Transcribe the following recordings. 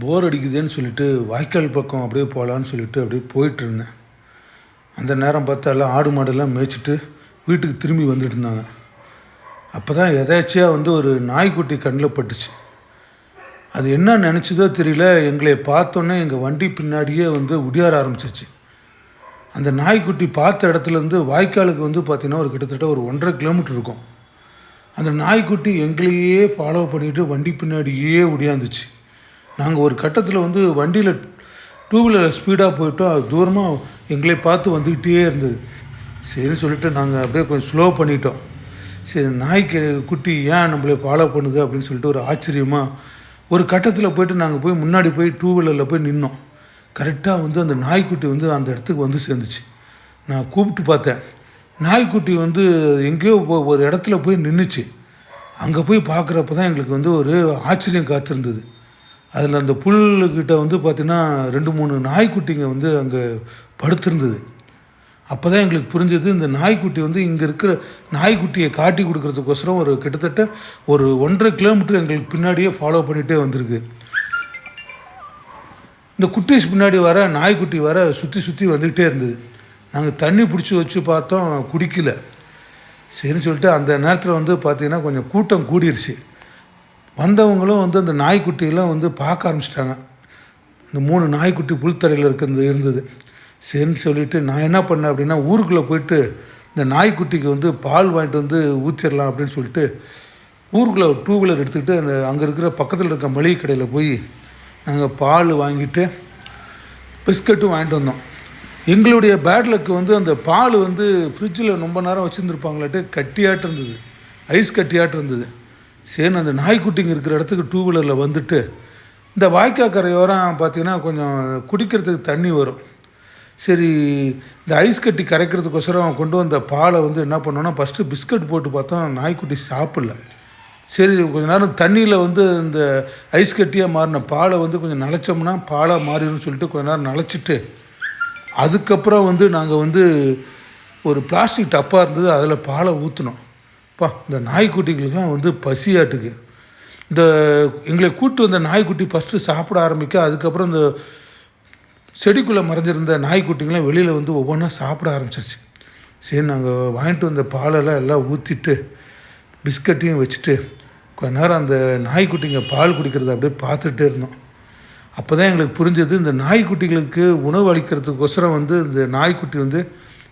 போர் அடிக்குதுன்னு சொல்லிட்டு வாய்க்கால் பக்கம் அப்படியே போகலான்னு சொல்லிட்டு அப்படியே போயிட்டு இருந்தேன் அந்த நேரம் பார்த்தா எல்லாம் ஆடு மாடெல்லாம் மேய்ச்சிட்டு வீட்டுக்கு திரும்பி வந்துட்டு இருந்தாங்க. அப்போ தான் எதாச்சியாக வந்து ஒரு நாய்க்குட்டி கண்ணில் பட்டுச்சு. அது என்ன நினச்சதோ தெரியல எங்களை பார்த்தோன்னே எங்கள் வண்டி பின்னாடியே வந்து உடியார ஆரம்பிச்சிச்சு அந்த நாய்க்குட்டி பார்த்த இடத்துலேருந்து வாய்க்காலுக்கு வந்து பார்த்திங்கன்னா ஒரு கிட்டத்தட்ட ஒரு ஒன்றரை கிலோமீட்டர் இருக்கும். அந்த நாய்க்குட்டி எங்களையே ஃபாலோ பண்ணிவிட்டு வண்டி பின்னாடியே ஒடியாந்துச்சு நாங்கள் ஒரு கட்டத்தில் வந்து வண்டியில் டூ வீலர் ஸ்பீடாக போயிட்டோம். அது தூரமாக எங்களை பார்த்து வந்துக்கிட்டே இருந்தது. சரின்னு சொல்லிட்டு நாங்கள் அப்படியே கொஞ்சம் ஸ்லோ பண்ணிட்டோம். சரி நாய்க்கு குட்டி ஏன் நம்மளை ஃபாலோ பண்ணுது அப்படின்னு சொல்லிட்டு ஒரு ஆச்சரியமாக ஒரு கட்டத்தில் போயிட்டு நாங்கள் போய் முன்னாடி போய் டூ வீலரில் போய் நின்னோம். கரெக்டாக வந்து அந்த நாய்க்குட்டி வந்து அந்த இடத்துக்கு வந்து சேர்ந்துச்சு. நான் கூப்பிட்டு பார்த்தேன். நாய்க்குட்டி வந்து எங்கேயோ ஒரு இடத்துல போய் நின்றுச்சு அங்கே போய் பார்க்குறப்ப தான் எங்களுக்கு வந்து ஒரு ஆச்சரியம் காத்திருந்தது. அதில் அந்த புல்லுக்கிட்ட வந்து பார்த்திங்கன்னா ரெண்டு மூணு நாய்க்குட்டிங்க வந்து அங்கே படுத்திருந்தது. அப்போ தான் எங்களுக்கு புரிஞ்சது இந்த நாய்க்குட்டி வந்து இங்கே இருக்கிற நாய்க்குட்டியை காட்டி கொடுக்குறதுக்கோசரம் ஒரு கிட்டத்தட்ட ஒரு ஒன்றரை கிலோமீட்டர் எங்களுக்கு பின்னாடியே ஃபாலோ பண்ணிகிட்டே வந்திருக்கு. இந்த குட்டீஸ் பின்னாடி வர நாய்க்குட்டி வர சுற்றி சுற்றி வந்துக்கிட்டே இருந்தது. நாங்கள் தண்ணி பிடிச்சி வச்சு பார்த்தோம் குடிக்கல. சரின்னு சொல்லிட்டு அந்த நேரத்தில் வந்து பார்த்திங்கன்னா கொஞ்சம் கூட்டம் கூடிருச்சு. வந்தவங்களும் வந்து அந்த நாய்க்குட்டியெல்லாம் வந்து பார்க்க ஆரம்பிச்சிட்டாங்க. இந்த மூணு நாய்க்குட்டி புல்தரையில் இருக்கிறது இருந்தது. சரின்னு சொல்லிட்டு நான் என்ன பண்ணேன் அப்படின்னா ஊருக்குள்ளே போயிட்டு இந்த நாய்க்குட்டிக்கு வந்து பால் வாங்கிட்டு வந்து ஊற்றிடலாம் அப்படின்னு சொல்லிட்டு ஊருக்குள்ளே டூ வீலர் எடுத்துக்கிட்டு அந்த அங்கே இருக்கிற பக்கத்தில் இருக்க மளிகை கடையில் போய் நாங்கள் பால் வாங்கிட்டு பிஸ்கட்டும் வாங்கிட்டு வந்தோம். எங்களுடைய பேட்லுக்கு வந்து அந்த பால் வந்து ஃப்ரிட்ஜில் ரொம்ப நேரம் வச்சுருந்துருப்பாங்களாட்டு கட்டியாட்டு இருந்தது. ஐஸ் கட்டியாட்டு இருந்தது. சரி அந்த நாய்க்குட்டிங்க இருக்கிற இடத்துக்கு டூ வீலரில் வந்துட்டு இந்த வாய்க்கால் கரையோரம் பார்த்தீங்கன்னா கொஞ்சம் குடிக்கிறதுக்கு தண்ணி வரும். சரி இந்த ஐஸ் கட்டி கரைக்கிறதுக்கோசரம் கொண்டு வந்த பாலை வந்து என்ன பண்ணோன்னா ஃபஸ்ட்டு பிஸ்கட் போட்டு பார்த்தோம் நாய்க்குட்டி சாப்பிடல. சரி கொஞ்ச நேரம் தண்ணியில் வந்து இந்த ஐஸ் கட்டியாக மாறின பாலை வந்து கொஞ்சம் நனைச்சோம்னா பாலாக மாறிடும்னு சொல்லிட்டு கொஞ்ச நேரம் நனைச்சிட்டு அதுக்கப்புறம் வந்து நாங்கள் வந்து ஒரு பிளாஸ்டிக் டப்பாக இருந்தது அதில் பாலை ஊற்றினோம் பா இந்த நாய்க்குட்டிகளுக்கெல்லாம் வந்து பசியாட்டுக்கு. இந்த எங்களை கூட்டு வந்த நாய்க்குட்டி ஃபஸ்ட்டு சாப்பிட ஆரம்பிக்க அதுக்கப்புறம் இந்த செடிக்குள்ளே மறைஞ்சிருந்த நாய்க்குட்டிங்களாம் வெளியில் வந்து ஒவ்வொன்றா சாப்பிட ஆரம்பிச்சிருச்சு. சரி நாங்கள் வாங்கிட்டு வந்த பாலெல்லாம் எல்லாம் ஊற்றிட்டு பிஸ்கட்டையும் வச்சுட்டு கொஞ்ச நேரம் அந்த நாய்க்குட்டிங்க பால் குடிக்கிறத அப்படியே பார்த்துட்டே இருந்தோம். அப்போ தான் எங்களுக்கு புரிஞ்சது இந்த நாய்க்குட்டிகளுக்கு உணவு அளிக்கிறதுக்கோசரம் வந்து இந்த நாய்க்குட்டி வந்து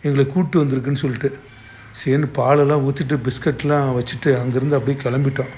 எங்களை கூப்பிட்டு வந்திருக்குன்னு சொல்லிட்டு. சரின்னு பாலெல்லாம் ஊற்றிட்டு பிஸ்கட்லாம் வச்சுட்டு அங்கேருந்து அப்படியே கிளம்பிட்டோம்.